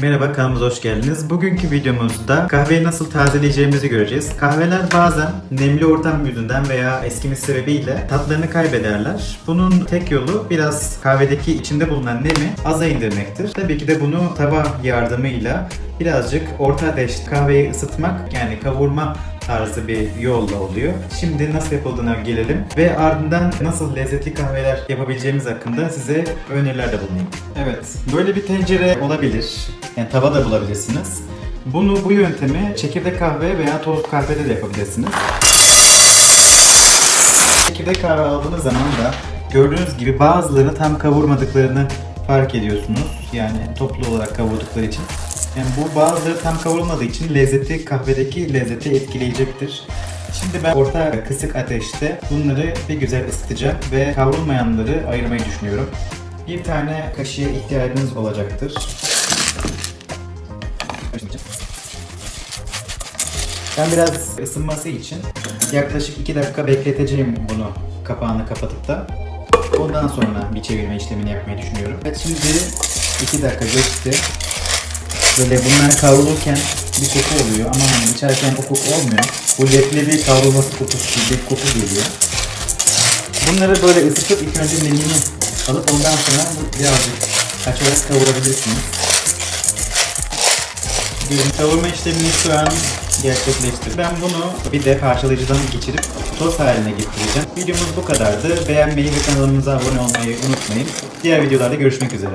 Merhaba kanalımıza hoş geldiniz. Bugünkü videomuzda kahveyi nasıl tazeleyeceğimizi göreceğiz. Kahveler bazen nemli ortam yüzünden veya eskimiz sebebiyle tatlarını kaybederler. Bunun tek yolu biraz kahvedeki içinde bulunan nemi aza indirmektir. Tabii ki de bunu tava yardımıyla birazcık orta ateşte kahveyi ısıtmak yani kavurma tarzı bir yolla oluyor. Şimdi nasıl yapıldığına gelelim ve ardından nasıl lezzetli kahveler yapabileceğimiz hakkında size önerilerde bulunayım. Evet, böyle bir tencere olabilir. Yani tava da bulabilirsiniz. Bunu bu yöntemi çekirdek kahve veya toz kahvede de yapabilirsiniz. Çekirdek kahve aldığınız zaman da gördüğünüz gibi bazılarını tam kavurmadıklarını fark ediyorsunuz. Yani toplu olarak kavurdukları için. Yani bu bazıları tam kavrulmadığı için lezzeti kahvedeki lezzeti etkileyecektir. Şimdi ben orta kısık ateşte bunları bir güzel ısıtacağım ve kavrulmayanları ayırmayı düşünüyorum. Bir tane kaşığa ihtiyacınız olacaktır. Ben biraz ısınması için yaklaşık 2 dakika bekleteceğim bunu kapağını kapatıp da. Ondan sonra bir çevirme işlemini yapmayı düşünüyorum. Evet şimdi 2 dakika geçti. Böyle bunlar kavrulurken bir koku oluyor ama hani içerken o koku olmuyor. Bu leblebi kavrulması kokusu bir koku geliyor. Bunları böyle ısıtıp ilk önce nemini alıp ondan sonra birazcık açarak kavurabilirsiniz. Diyelim kavurma işlemini şu an gerçekleştir. Ben bunu bir de parçalayıcıdan geçirip toz haline getireceğim. Videomuz bu kadardı. Beğenmeyi ve kanalımıza abone olmayı unutmayın. Diğer videolarda görüşmek üzere.